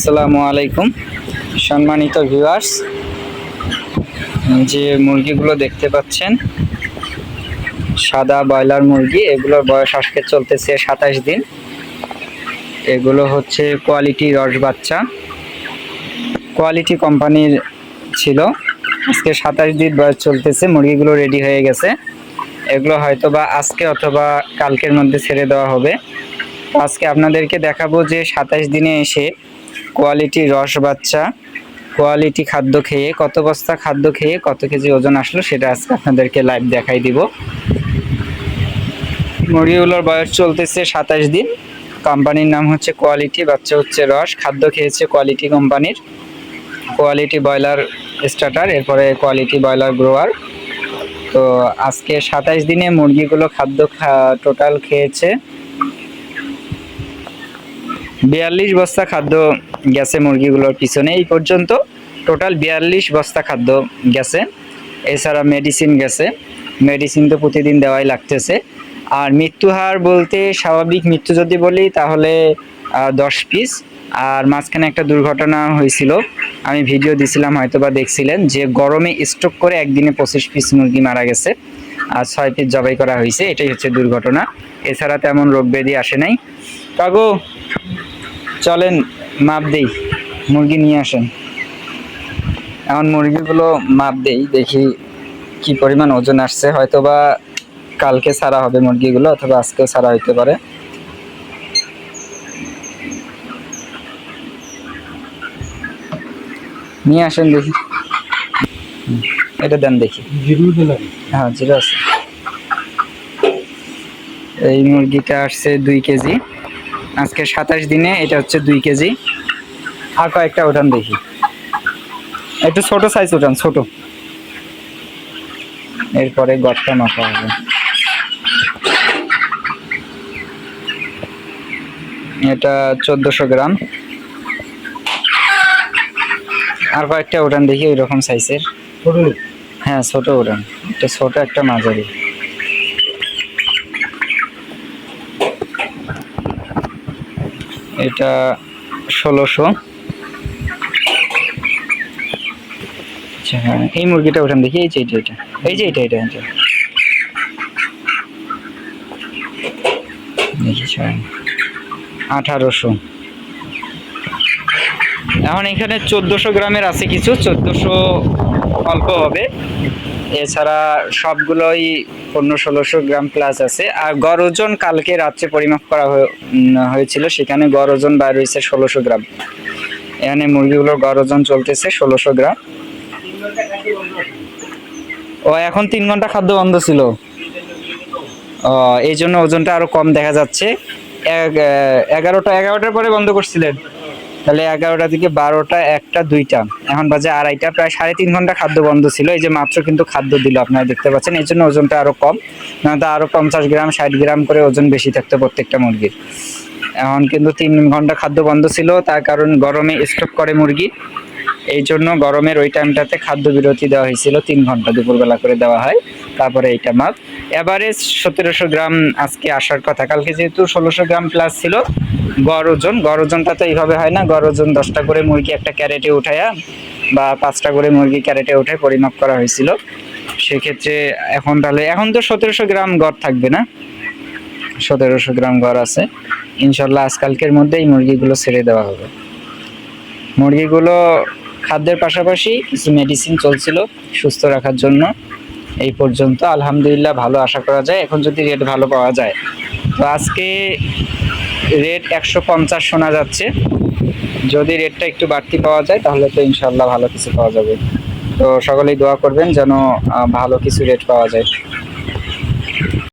আসসালামু আলাইকুম। সম্মানিত ভিউয়ার্স, যে মুরগিগুলো দেখতে পাচ্ছেন, সাদা ব্রয়লার মুরগি, এগুলোর বয়স আজকে চলতেছে সাতাশ দিন। এগুলো হচ্ছে কোয়ালিটি রস বাচ্চা। কোয়ালিটি কোম্পানির ছিল। আজকে সাতাশ দিন বয়স চলতেছে, মুরগিগুলো রেডি হয়ে গেছে। এগুলো হয়তো বা আজকে অথবা কালকের মধ্যে ছেড়ে দেওয়া হবে। আজকে আপনাদেরকে দেখাবো যে সাতাশ দিনে এসে কোয়ালিটি রস বাচ্চা, কোয়ালিটি খাদ্য খেয়ে, কত বস্তা খাদ্য খেয়ে কত কেজি ওজন আসলো সেটা আজকে আপনাদেরকে লাইভ দেখাই দিব। মুরগিগুলোর বয়স চলতেছে সাতাশ দিন। কোম্পানির নাম হচ্ছে কোয়ালিটি, বাচ্চা হচ্ছে রস, খাদ্য খেয়েছে কোয়ালিটি কোম্পানির। কোয়ালিটি ব্রয়লার স্টার্টার, এরপরে কোয়ালিটি ব্রয়লার গ্রোয়ার। তো আজকে সাতাশ দিনে মুরগিগুলো খাদ্য টোটাল খেয়েছে বিয়াল্লিশ বস্তা খাদ্য গেছে মুরগিগুলোর পিছনে, এই পর্যন্ত টোটাল বিয়াল্লিশ বস্তা খাদ্য গেছে। এছাড়া মেডিসিন গেছে। মেডিসিন তো প্রতিদিন দেওয়াই লাগতেছে। আর মৃত্যু হার বলতে স্বাভাবিক মৃত্যু যদি বলি, তাহলে দশ পিস আর মাঝখানে একটা দুর্ঘটনা হয়েছিল। আমি ভিডিও দিছিলাম হয়তো বা দেখছিলেন, যে গরমে স্ট্রোক করে একদিনে পঁচিশ পিস মুরগি মারা গেছে। আর ছয় পিস জবাই করা হয়েছে। এটাই হচ্ছে দুর্ঘটনা। এছাড়া তেমন রোগ ব্যাধি আসে নাই। কাগো চলেন, মাপ দেই। মুরগি নিয়ে আসেন। এখন মুরগিগুলো মাপ দেই, দেখি কি পরিমাণ ওজন আসছে। হয়তো বা কালকে ছাড়া হবে মুরগিগুলো, অথবা আজকেও ছাড়া হইতে পারে। নিয়ে আসেন দেখি। এটা দেন দেখি। হ্যাঁ জিরো আছে। এই মুরগিটা আসছে দুই কেজি। আজকে সাতাশ দিনে এটা হচ্ছে দুই কেজি। আর কয়েকটা উঠান দেখি। একটু ছোট সাইজ উঠান ছোট। এরপরে গড়টা মাখা হবে। এটা চোদ্দোশো গ্রাম। আর কয়েকটা উঠান দেখি ওই রকম সাইজের হ্যাঁ ছোট উঠান। একটা ছোট একটা মাঝারি। এটা ষোলোশো। আচ্ছা হ্যাঁ এই মুরগিটা ওঠান দেখি, এই যে এটা এটা। এই যে, এটা এটা এটা আঠারোশো। এখন এখানে চোদ্দোশো গ্রামের আছে কিছু, চোদ্দোশো অল্প হবে। এছাড়া সবগুলোই পনেরো ষোলোশো গ্রাম প্লাস আছে। আর গড় ওজন কালকে রাত্রে পরিমাপ করা হয়েছিল, সেখানে গড় ওজন বাইর হয়েছে ষোলোশো গ্রাম। এখানে মুরগিগুলোর গড় ওজন চলতেছে ষোলোশো গ্রাম। ও, এখন তিন ঘণ্টা খাদ্য বন্ধ ছিল। এই জন্য ওজনটা আরও কম দেখা যাচ্ছে। এগারোটা, এগারোটার পরে বন্ধ করছিলেন? তাহলে এগারোটা থেকে বারোটা, একটা, দুইটা। এখন বাজে আড়াইটা, প্রায় সাড়ে তিন ঘণ্টা খাদ্য বন্ধ ছিল। এই যে মাত্র কিন্তু খাদ্য দিল, আপনারা দেখতে পাচ্ছেন। এই জন্য ওজনটা আরও কম। না তো আরও পঞ্চাশ গ্রাম, ষাট গ্রাম করে ওজন বেশি থাকতো প্রত্যেকটা মুরগির। এখন কিন্তু তিন ঘণ্টা খাদ্য বন্ধ ছিল। তার কারণ গরমে স্টক করে মুরগি। এই জন্য গরমের ওই টাইমটাতে খাদ্য বিরতি দেওয়া হয়েছিল। তিন ঘণ্টা দুপুরবেলা করে দেওয়া হয়। তারপরে এইটা মাপ। এভারেজ সতেরোশো গ্রাম আজকে আসার কথা। কালকে যেহেতু ষোলোশো গ্রাম প্লাস ছিল গড় ওজন গড় ওজনটা তো এইভাবে হয় না। গড় ওজন দশটা করে মুরগি একটা ক্যারেটে উঠায়া বা পাঁচটা করে মুরগি ক্যারেটে উঠে পরিমাপ করা হয়েছিল। সেক্ষেত্রে এখন তাহলে, এখন তো সতেরোশো গ্রাম গড় থাকবে না? সতেরোশো গ্রাম গড় আছে। ইনশাল্লাহ আজকালকের মধ্যে এই মুরগিগুলো ছেড়ে দেওয়া হবে। মুরগিগুলো খাদ্যের পাশাপাশি কিছু মেডিসিন চলছিল সুস্থ রাখার জন্য। এই পর্যন্ত আলহামদুলিল্লাহ ভালো আশা করা যায়। এখন যদি রেট ভালো পাওয়া যায়। তো আজকে রেট একশো পঞ্চাশ শোনা যাচ্ছে। যদি রেটটা একটু বাড়তি পাওয়া যায়, তাহলে তো ইনশাল্লাহ ভালো কিছু পাওয়া যাবে। তো সকলেই দোয়া করবেন যেন ভালো কিছু রেট পাওয়া যায়।